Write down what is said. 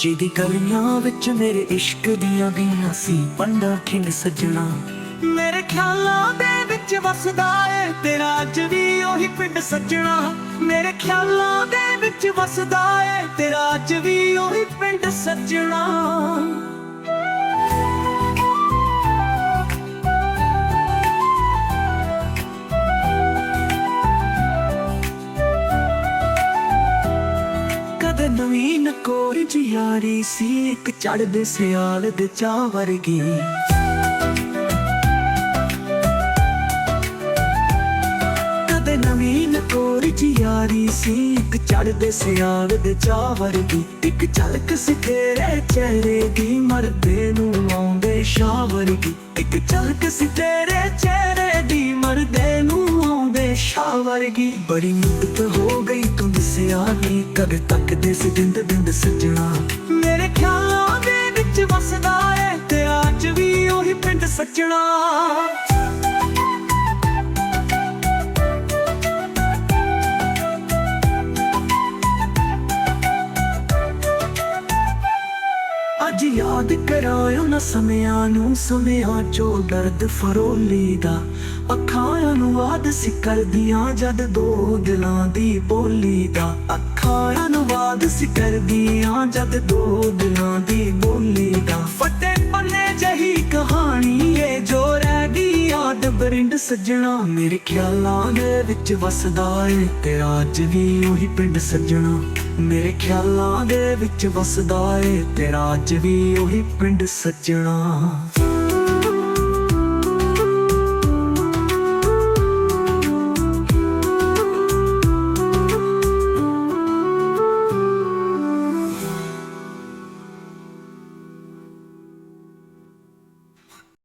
ਜਿਹਦੀ ਗਲੀਆਂ ਵਿੱਚ ਮੇਰੇ ਇਸ਼ਕ ਦੀਆਂ ਗਈਆਂ ਸੀ। ਪੰਡਾ, ਖਿੰਡ ਸੱਜਣਾ। ਮੇਰੇ ਖਿਆਲਾਂ ਦੇ ਵਿੱਚ ਵਸਦਾ ਏ, ਤੇਰਾ ਅੱਜ ਵੀ ਉਹੀ ਪਿੰਡ ਸੱਜਣਾ। ਮੇਰੇ ਖਿਆਲਾਂ ਦੇ ਵਿੱਚ ਵਸਦਾ ਏ, ਤੇਰਾ ਅੱਜ ਵੀ ਉਹੀ ਪਿੰਡ ਸੱਜਣਾ। ਨਵੀਨ ਨਵੀਂ ਨਕੋਰ ਸੀ, ਇੱਕ ਚੜਦੇ ਸਿਆਲ ਦੇ ਚਾਹ ਵਰਗੀ। ਕਦੇ ਨਵੀਂ ਨਕੋਰ ਚ ਯਾਰੀ ਸੀ, ਇੱਕ ਚੜਦੇ ਸਿਆਲ ਦੇ ਚਾਹ ਵਰਗੀ। ਇੱਕ ਝਲਕ ਸੀ ਤੇਰੇ ਚਿਹਰੇ ਦੀ ਮਰਦੇ ਨੂੰ ਆਉਂਦੇ ਸ਼ਾਹ ਵਰਗੀ। ਇੱਕ ਝਲਕ ਸੀ ਚਿਹਰੇ ਦੀ ਮਰਦੇ ਨੂੰ ਆਉਂਦੇ ਸ਼ਾਹ ਵਰਗੀ। ਬੜੀ ਮੁੱਦਤ ਹੋ ਗਈ ਤੂੰ ਦਿਸਿਆ ਨਹੀਂ ਕਦ ਤੱਕ ਦੇ ਸੀ ਦਿੰਦ ਦਿੰਦ ਸੱਜਣਾ। ਮੇਰੇ ਖਿਆਲਾਂ ਦੇ ਵਿੱਚ ਵਸਦਾ ਏ ਤੇ ਅੱਜ ਵੀ ਉਹੀ ਪਿੰਡ ਸੱਜਣਾ। ਅੱਜ ਯਾਦ ਕਰਾਇਓ ਨਾ ਸਮਿਆਂ ਨੂੰ, ਸਮਿਆਂ ਚੋਂ ਦਰਦ ਫਰੋਲੀ ਦਾ। ਅੱਖਾਂ ਨੂੰ ਵਾਦ ਸੀ ਕਰਦੀਆਂ ਜਦ ਦੋ ਦਿਲਾਂ ਦੀ ਬੋਲੀ ਦਾ। ਅੱਖਾਂ ਨੂੰ ਵਾਦ ਸੀ ਕਰਦੀਆਂ ਜਦ ਦੋ ਦਿਲਾਂ ਦੀ ਬੋਲੀ ਪਿੰਡ ਸੱਜਣਾ, ਮੇਰੇ ਖਿਆਲਾਂ ਦੇ ਵਿੱਚ ਵਸਦਾ ਏ ਤੇ ਅੱਜ ਵੀ ਉਹੀ ਪਿੰਡ ਸੱਜਣਾ। ਮੇਰੇ ਖਿਆਲਾਂ ਦੇ ਵਿੱਚ ਵਸਦਾ ਏ ਤੇਰਾ ਅੱਜ ਵੀ ਉਹੀ ਪਿੰਡ ਸੱਜਣਾ।